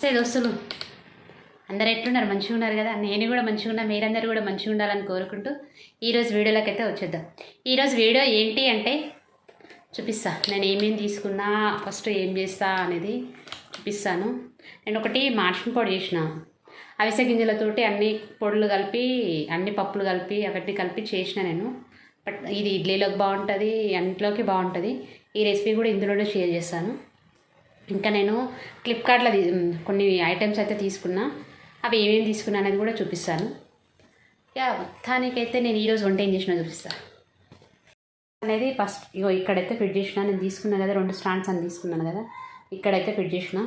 సరే దోస్తులు. అందరు ఎట్లున్నారు? మంచిగా ఉన్నారు కదా? నేను కూడా మంచిగా ఉన్నా మీరందరూ కూడా మంచిగా ఉండాలని కోరుకుంటూ ఈరోజు వీడియోలోకి అయితే వచ్చేద్దాం. ఈరోజు వీడియో ఏంటి అంటే చూపిస్తా. నేను ఏమేమి తీసుకున్నా ఫస్ట్ ఏం చేస్తా అనేది చూపిస్తాను. నేను ఒకటి మార్చిన పొడి చేసిన. అవిసె గింజలతోటి అన్ని పొడులు కలిపి అన్ని పప్పులు కలిపి అవన్నీ కలిపి చేసిన నేను. బట్ ఇది ఇడ్లీలోకి బాగుంటుంది అన్నింటిలోకి బాగుంటుంది. ఈ రెసిపీ కూడా ఇందులోనే షేర్ చేస్తాను. ఇంకా నేను ఫ్లిప్కార్ట్లో కొన్ని ఐటమ్స్ అయితే తీసుకున్నా. అవి ఏమేమి తీసుకున్నా అనేది కూడా చూపిస్తాను. యా మొత్తానికైతే నేను ఈరోజు వంట ఏం చేసినా చూపిస్తాను అనేది ఫస్ట్ ఇగో ఇక్కడైతే ఫిట్ చేసిన నేను తీసుకున్నాను కదా రెండు స్టాండ్స్ అని తీసుకున్నాను కదా ఇక్కడైతే ఫిట్ చేసిన.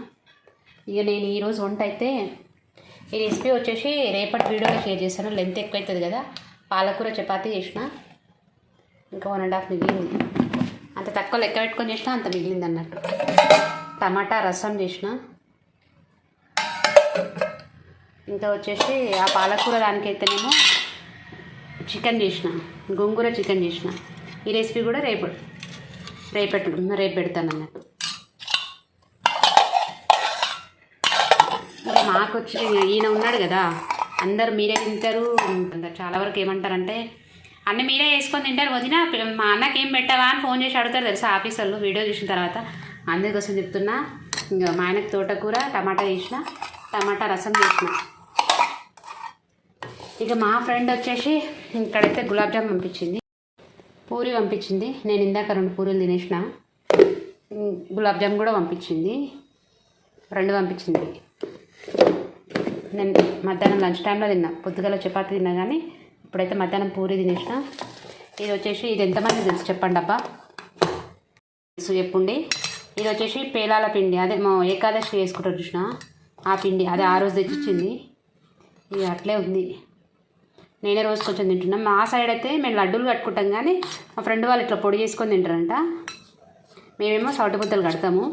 ఇక నేను ఈరోజు వంట అయితే ఈ రెసిపీ వచ్చేసి రేపటి వీడియోలో షేర్ చేశాను లెంత్ ఎక్కువ అవుతుంది కదా పాలకూర చపాతీ చేసిన. ఇంకా వన్ అండ్ హాఫ్ మిగిలింది. అంత తక్కువ లెక్క పెట్టుకొని చేసినా అంత మిగిలింది అన్నట్టు టమాటా రసం చేసిన. ఇంకా వచ్చేసి ఆ పాలకూర దానికైతేనేమో చికెన్ చేసిన. గోంగూర చికెన్ చేసిన. ఈ రెసిపీ కూడా రేపు రేపెట్ రేపు పెడతాను అన్నట్టు. ఇంకా మాకు వచ్చి ఈయన ఉన్నాడు కదా అందరు మీరే తింటారు. చాలా వరకు ఏమంటారంటే అన్నీ మీరే వేసుకొని తింటారు వదిన. మా అన్నకి ఏం పెట్టావా అని ఫోన్ చేసి అడుగుతారు తెలుసా ఆఫీసర్లు వీడియో చూసిన తర్వాత. అందుకోసం చెప్తున్నా. ఇంకా మా ఆయనకు తోటకూర టమాటా చేసిన టమాటా రసం చేసిన. ఇక మా ఫ్రెండ్ వచ్చేసి ఇక్కడైతే గులాబ్ జామ్ పంపించింది. పూరి పంపించింది. నేను ఇందాక రెండు పూరీలు తినేసిన. గులాబ్ జామ్ కూడా పంపించింది. రెండు పంపించింది. నేను మధ్యాహ్నం లంచ్ టైంలో తిన్నా. పొద్దుగల చపాతి తిన్నా కానీ ఇప్పుడైతే మధ్యాహ్నం పూరి తినేసిన. ఇది వచ్చేసి ఇది ఎంతమంది తెలుసు చెప్పండి అబ్బా తెలుసు చెప్పండి. ఇది వచ్చేసి పేలాల పిండి. అదే మా ఏకాదశి వేసుకుంటారు చూసిన? ఆ పిండి. అదే ఆ రోజు తెచ్చిచ్చింది. ఇది అట్లే ఉంది. నేనే రోజు కొంచెం తింటున్నాం. మా సైడ్ అయితే మేము లడ్డూలు కట్టుకుంటాం కానీ మా ఫ్రెండ్ వాళ్ళు ఇట్లా పొడి చేసుకొని తింటారంట. మేమేమో సౌటి బుద్దలు కడతాము.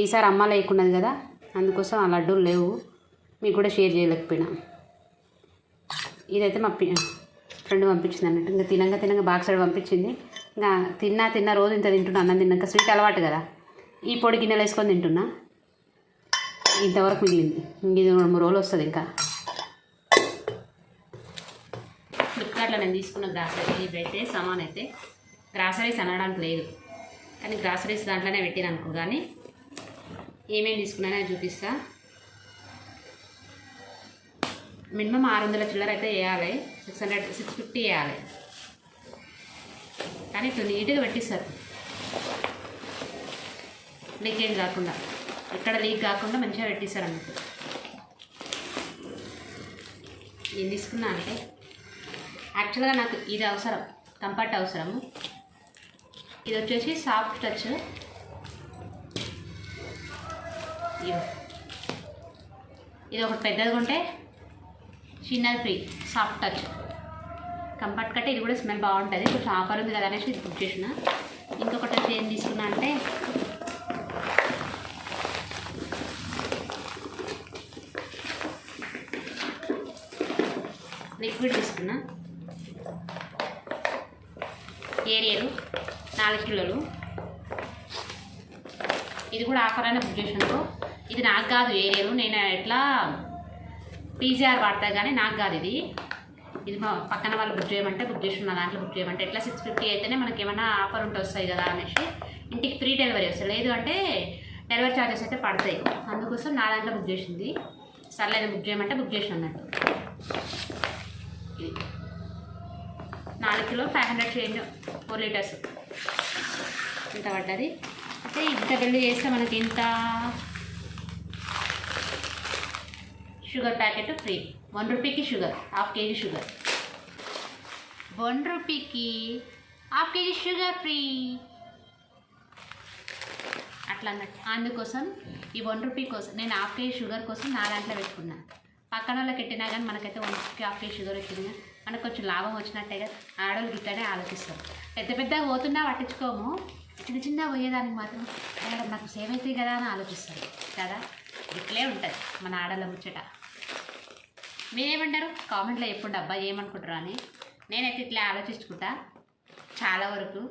ఈసారి అమ్మ లేకున్నది కదా అందుకోసం ఆ లడ్డూలు లేవు. మీకు కూడా షేర్ చేయలేకపోయినా. ఇదైతే మా పి ఫ్రెండ్ పంపించింది అన్నట్టు. ఇంకా తినంగా తినంగా బాక్స్ సైడ్ పంపించింది. ఇంకా తిన్నా తిన్నా రోజు ఇంత తింటున్నా అన్నం తిన్నాక స్వీట్ అలవాటు కదా. ఈ పొడి గిన్నెలు వేసుకొని తింటున్నా. ఇంతవరకు మిగిలింది. ఇది రెండు మూడు రోజులు వస్తుంది ఇంకా. ఫ్లిప్కార్ట్లో నేను తీసుకున్న గ్రాసరీ ఇవైతే సామాన్ అయితే. గ్రాసరీస్ అనడానికి లేదు. కానీ గ్రాసరీస్ దాంట్లోనే పెట్టిన అనుకో కానీ ఏమేమి తీసుకున్నానో చూపిస్తా. మినిమం ఆరు వందల చిల్లర అయితే వేయాలి. సిక్స్ హండ్రెడ్ సిక్స్ ఫిఫ్టీ వేయాలి. కానీ ఇట్లా నీట్గా పెట్టిస్తారు. లీకేజ్ కాకుండా ఎక్కడ లీక్ కాకుండా మంచిగా పెట్టిస్తారు అన్నట్టు. ఏం తీసుకున్నా అంటే యాక్చువల్గా నాకు ఇది అవసరం కంఫర్ట్ అవసరము ఇది వచ్చేసి సాఫ్ట్ టచ్ ఇది ఒకటి పెద్దది కొంటే చిన్నది ఫ్రీ సాఫ్ట్ టచ్ కంఫర్ట్ కట్టే ఇది కూడా స్మెల్ బాగుంటుంది. కొంచెం ఆఫర్ ఉంది కదా అనేసి ఇది బుక్ చేసిన. ఇంకొకటి వచ్చి ఏం తీసుకున్నా అంటే నాలుగు కిలోలు. ఇది కూడా ఆఫర్ అయిన బుక్ చేసినాను ఇది నాకు కాదు ఏరియలు నేను ఎట్లా పీజీఆర్ వాడతా కానీ నాకు కాదు ఇది. ఇది మా పక్కన వాళ్ళు బుక్ చేయమంటే బుక్ చేసిన దాంట్లో బుక్ చేయమంటే. ఎట్లా సిక్స్ ఫిఫ్టీ అయితేనే మనకి ఏమైనా ఆఫర్ ఉంటే వస్తాయి కదా అనేసి ఇంటికి ఫ్రీ డెలివరీ వస్తాయి. లేదు అంటే డెలివరీ ఛార్జెస్ అయితే పడతాయి. అందుకోసం నా దాంట్లో బుక్ చేసింది. సర్లేదు బుక్ చేయమంటే బుక్ చేసిన అన్నట్టు. ఇది. నాలుగు kilo five hundred change four litres ఇంత పడ్డది? అయితే ఇంత బిల్లు చేస్తే మనకి ఇంత sugar packet free one రూపీకి sugar half KG sugar one రూపీకి half KG sugar free అట్లా అన్నట్టు. అందుకోసం ఈ వన్ రూపీ కోసం నేను హాఫ్ కేజీ షుగర్ కోసం నా దాంట్లో పెట్టుకున్నాను పక్కన వాళ్ళకి పెట్టినా కానీ మనకైతే వన్ రూపీకి హాఫ్ కేజీ షుగర్ వచ్చింది. మనకు కొంచెం లాభం వచ్చినట్టే కదా. ఆడవాళ్ళు ఇట్లానే ఆలోచిస్తాం పెద్ద పెద్దగా పోతున్నా పట్టించుకోము. చిన్న చిన్న పోయేదానికి మాత్రం నాకు సేవ్ అవుతాయి కదా అని ఆలోచిస్తాం కదా? ఇట్లే ఉంటుంది మన ఆడల ముచ్చట. మీరేమంటారు? కామెంట్లో ఎప్పుడు అబ్బాయి ఏమనుకుంటారు అని. నేనైతే ఇట్లా ఆలోచించుకుంటా. చాలా వరకు.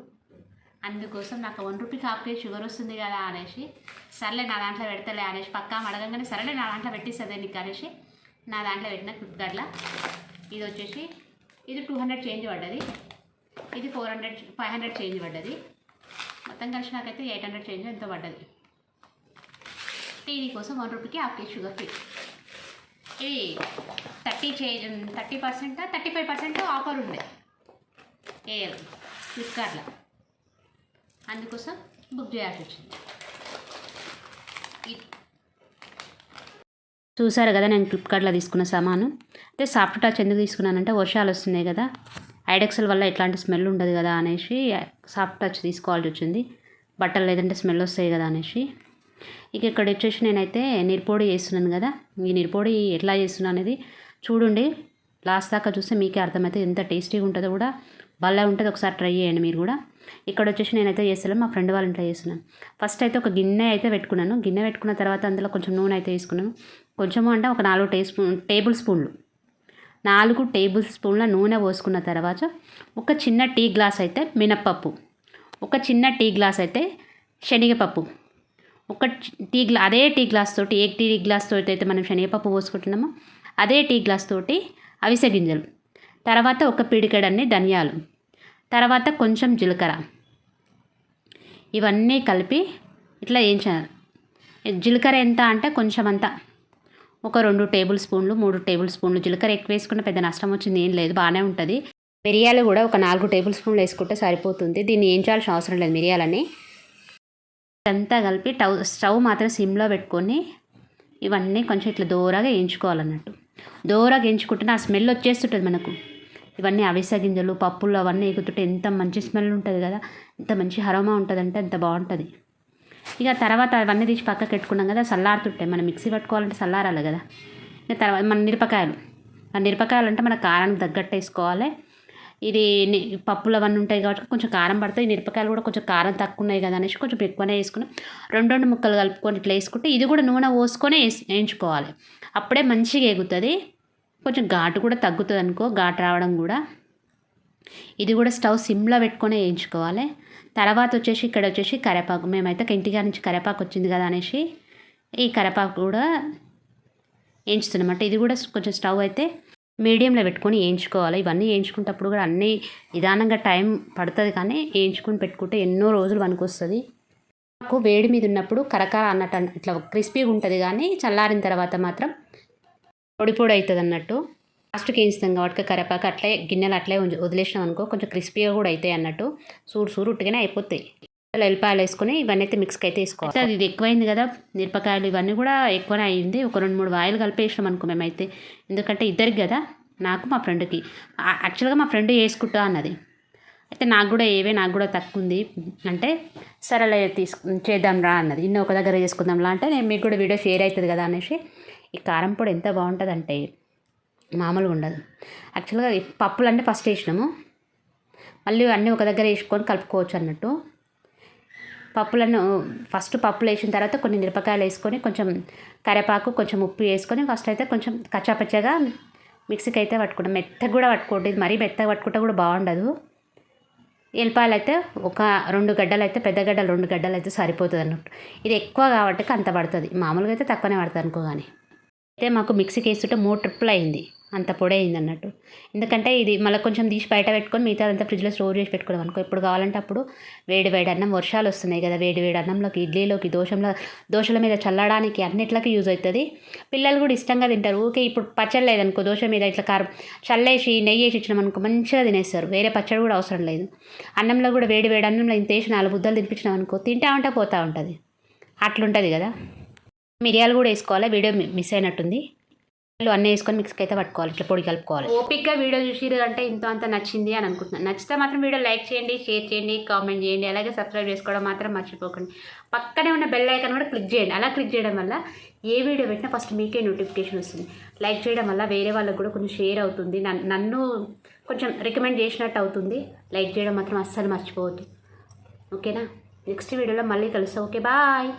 అందుకోసం నాకు వన్ రూపీకి కాపీ షుగర్ వస్తుంది కదా అనేసి సర్లే నా దాంట్లో పెడతలే అనేసి పక్కా అడగంగానే సరేలే నా దాంట్లో పెట్టిస్తుంది నీకు అనేసి నా దాంట్లో పెట్టిన ఫ్లిప్కార్ట్లో. ఇది వచ్చేసి ఇది టూ హండ్రెడ్ చేంజ్ పడ్డది. ఇది four hundred five hundred change పడ్డది. మొత్తం కలిసి నాకైతే ఎయిట్ హండ్రెడ్ చేంజ్ ఎంతో పడ్డది. టీవీ కోసం వన్ రూపీకి హాఫ్ కేజీ షుగర్ ఫ్రీ ఇది థర్టీ చే thirty percent thirty five percent offer ఉండే. ఏఎల్ ఫ్లిప్కార్ట్లో అందుకోసం బుక్ చేయాల్సి వచ్చింది. ఇది చూసారు కదా నేను ఫ్లిప్కార్ట్లో తీసుకున్న సామాను. అయితే సాఫ్ట్ టచ్ ఎందుకు తీసుకున్నానంటే వర్షాలు వస్తున్నాయి కదా. ఐడెక్సల్ వల్ల ఎట్లాంటి స్మెల్ ఉండదు కదా అనేసి సాఫ్ట్ టచ్ తీసుకోవాల్సి వచ్చింది. బట్టలు లేదంటే స్మెల్ వస్తాయి కదా అనేసి. ఇక ఇక్కడ వచ్చేసి నేనైతే నిరుపొడి చేస్తున్నాను కదా. ఈ నిరుపొడి ఎట్లా చేస్తున్నా అనేది చూడండి. లాస్ట్ దాకా చూస్తే మీకే అర్థమైతే ఎంత టేస్టీగా ఉంటుందో కూడా భలే ఉంటుంది. ఒకసారి ట్రై చేయండి మీరు కూడా. ఇక్కడ వచ్చేసి నేనైతే చేస్తాను మా ఫ్రెండ్ వాళ్ళని ట్రై చేస్తున్నాను. ఫస్ట్ అయితే ఒక గిన్నె అయితే పెట్టుకున్నాను. గిన్నె పెట్టుకున్న తర్వాత అందులో కొంచెం నూనె అయితే వేసుకున్నాను. కొంచెము అంటే ఒక నాలుగు టే స్పూన్ టేబుల్ స్పూన్లు. నాలుగు టేబుల్ స్పూన్ల నూనె పోసుకున్న తర్వాత ఒక చిన్న టీ గ్లాస్ అయితే మినప్పప్పు ఒక చిన్న టీ గ్లాస్ అయితే శనగపప్పు. ఒక టీ గ్లా అదే టీ గ్లాస్ తోటి ఏ టీ గ్లాస్ తోటి అయితే మనం శనగపప్పు పోసుకుంటున్నామో అదే టీ గ్లాస్ తోటి అవిసె గింజలు. తర్వాత ఒక పిడికెడన్ని ధనియాలు. తర్వాత కొంచెం జీలకర్ర. ఇవన్నీ కలిపి ఇట్లా వేయించారు జీలకర్ర ఎంత అంటే కొంచెం అంతా ఒక రెండు టేబుల్ స్పూన్లు మూడు టేబుల్ స్పూన్లు జీలకర్ర ఎక్కువ వేసుకున్న పెద్ద నష్టం వచ్చింది ఏం లేదు బాగానే ఉంటుంది. మిరియాలు కూడా ఒక నాలుగు టేబుల్ స్పూన్లు వేసుకుంటే సరిపోతుంది. దీన్ని ఏం చేయాల్సిన అవసరం లేదు మిరియాలని. ఇదంతా కలిపి టవ్ స్టవ్ మాత్రం సిమ్లో పెట్టుకొని ఇవన్నీ కొంచెం ఇట్లా దూరగా వేయించుకోవాలన్నట్టు దూరగా వేయించుకుంటే ఆ స్మెల్ వచ్చేస్తుంటుంది మనకు. ఇవన్నీ అవిసె గింజలు పప్పులు అవన్నీ ఎగుతుంటే ఎంత మంచి స్మెల్ ఉంటుంది కదా ఎంత మంచి హరోమా ఉంటుందంటే అంత బాగుంటుంది. ఇక తర్వాత అవన్నీ తీసి పక్కకి పెట్టుకున్నాం కదా చల్లారుతుంటాయి మనం మిక్సీ పట్టుకోవాలంటే చల్లారాలి కదా. ఇక తర్వాత మన మిరపకాయలు. ఆ మిరపకాయలు అంటే మన కారానికి తగ్గట్టు వేసుకోవాలి. ఇది పప్పులు అవన్నీ ఉంటాయి కాబట్టి కొంచెం కారం పడతాయి. మిరపకాయలు కూడా కొంచెం కారం తక్కువ ఉన్నాయి కదా అనేసి కొంచెం ఎక్కువనే వేసుకుని రెండు రెండు ముక్కలు కలుపుకొని ఇట్లా వేసుకుంటే ఇది కూడా నూనె పోసుకొని వేసి వేయించుకోవాలి. అప్పుడే మంచిగా ఎగుతుంది. కొంచెం ఘాటు కూడా తగ్గుతుంది అనుకో ఘాటు రావడం కూడా. ఇది కూడా స్టవ్ సిమ్లో పెట్టుకొని వేయించుకోవాలి. తర్వాత వచ్చేసి ఇక్కడ వచ్చేసి కరేపాకు మేమైతే ఇంటికాడ నుంచి కరేపాకు వచ్చింది కదా అనేసి ఈ కరేపాకు కూడా వేయించుతున్నమాట ఇది కూడా కొంచెం స్టవ్ అయితే మీడియంలో పెట్టుకొని వేయించుకోవాలి. ఇవన్నీ వేయించుకునేటప్పుడు కూడా అన్నీ నిదానంగా టైం పడుతుంది కానీ వేయించుకొని పెట్టుకుంటే ఎన్నో రోజులు పనికొస్తుంది. నాకు వేడి మీద ఉన్నప్పుడు కరకర అన్నట్టు ఇట్లా క్రిస్పీగా ఉంటుంది కానీ చల్లారిన తర్వాత మాత్రం పొడి పొడి అవుతుంది అన్నట్టు లాస్ట్కి వేయిస్తాం కాబట్టి కరివేపాకు అట్లే గిన్నెలు అట్లే వదిలేసినాం అనుకో కొంచెం క్రిస్పీగా కూడా అవుతాయి అన్నట్టు. సూడు సూరు ఉట్టిగానే అయిపోతాయి. అలా ఎల్లిపాయలు వేసుకొని ఇవన్నీ అయితే మిక్స్కి అయితే వేసుకోవాలి. అది ఇది ఎక్కువైంది కదా మిరపకాయలు ఇవన్నీ కూడా ఎక్కువనే అయింది. ఒక రెండు మూడు వాయిలు కలిపేసినాం అనుకో మేమైతే. ఎందుకంటే ఇద్దరికి కదా నాకు మా ఫ్రెండ్కి. యాక్చువల్గా మా ఫ్రెండ్ వేసుకుంటా అన్నది. అయితే నాకు కూడా ఏవే నాకు కూడా తక్కువ ఉంది. అంటే సరేలే తీసుకు చేద్దాం రా అన్నది. ఇన్న ఒక దగ్గర చేసుకుందాంలా అంటే నేను మీకు కూడా వీడియో షేర్ అవుతుంది కదా అనేసి. ఈ కారం పొడి ఎంత బాగుంటుందంటే మామూలుగా ఉండదు. యాక్చువల్గా పప్పులు అంటే ఫస్ట్ వేసినాము. మళ్ళీ అన్నీ ఒక దగ్గర వేసుకొని కలుపుకోవచ్చు అన్నట్టు. పప్పులను ఫస్ట్ పప్పులు వేసిన తర్వాత కొన్ని మిరపకాయలు వేసుకొని కొంచెం కరివేపాకు కొంచెం ఉప్పు వేసుకొని ఫస్ట్ అయితే కొంచెం కచ్చాపచ్చగా మిక్సీకి అయితే పట్టుకుంటాం. మెత్తగా కూడా పట్టుకోండి ఇది మరీ మెత్తగా పట్టుకుంటే కూడా బాగుండదు. ఎల్లిపాయలు అయితే ఒక రెండు గడ్డలు అయితే పెద్ద గడ్డలు రెండు గడ్డలు అయితే సరిపోతుంది అన్నట్టు. ఇది ఎక్కువ కాబట్టి అంత పడుతుంది. మామూలుగా అయితే తక్కువనే పడుతుంది అనుకో కానీ అయితే మాకు మిక్సీకి వేస్తుంటే మూడు ట్రిప్పులు అయింది. అంత పొడి అయింది అన్నట్టు ఎందుకంటే ఇది మళ్ళీ కొంచెం తీసి బయట పెట్టుకొని మిగతా అంతా ఫ్రిడ్జ్లో స్టోర్ చేసి పెట్టుకోవడం అనుకో. ఎప్పుడు కావాలంటే అప్పుడు వేడి వేడి అన్నం వర్షాలు వస్తున్నాయి కదా వేడి వేడి అన్నంలోకి ఇడ్లీలోకి దోశంలో దోశల మీద చల్లడానికి అన్నిట్లకి యూజ్ అవుతుంది. పిల్లలు కూడా ఇష్టంగా తింటారు. ఊకే ఇప్పుడు పచ్చడి లేదనుకో దోశ మీద ఇట్లా కారం చల్లేసి నెయ్యి వేసి ఇచ్చినాం అనుకో మంచిగా తినేస్తారు. వేరే పచ్చడి కూడా అవసరం లేదు. అన్నంలో కూడా వేడి వేడి అన్నంలో ఇంత వేసి నాలుగు బుద్ధలు తినిపించినాం అనుకో తింటా ఉంటే పోతూ ఉంటుంది. అట్లుంటుంది కదా. మిరియాలు కూడా వేసుకోవాలి? వీడియో మిస్ అయినట్టుంది. అన్నీ వేసుకొని మిక్స్కి అయితే పట్టుకోవాలి ఇట్లా పొడి కలుపుకోవాలి. ఓపిక్గా వీడియో చూసిరు అంటే ఇంత అంత నచ్చింది అని అనుకుంటున్నాను నచ్చితే మాత్రం వీడియో లైక్ చేయండి షేర్ చేయండి కామెంట్ చేయండి అలాగే సబ్స్క్రైబ్ చేసుకోవడం మాత్రం మర్చిపోకండి. పక్కనే ఉన్న బెల్ ఐకాన్ కూడా క్లిక్ చేయండి. అలా క్లిక్ చేయడం వల్ల ఏ వీడియో పెట్టినా ఫస్ట్ మీకే నోటిఫికేషన్ వస్తుంది. లైక్ చేయడం వల్ల వేరే వాళ్ళకు కూడా కొంచెం షేర్ అవుతుంది. నన్ను కొంచెం రికమెండ్ చేసినట్టు అవుతుంది. లైక్ చేయడం మాత్రం అస్సలు మర్చిపోవద్దు. ఓకేనా నెక్స్ట్ వీడియోలో మళ్ళీ కలుస్తాం. Okay bye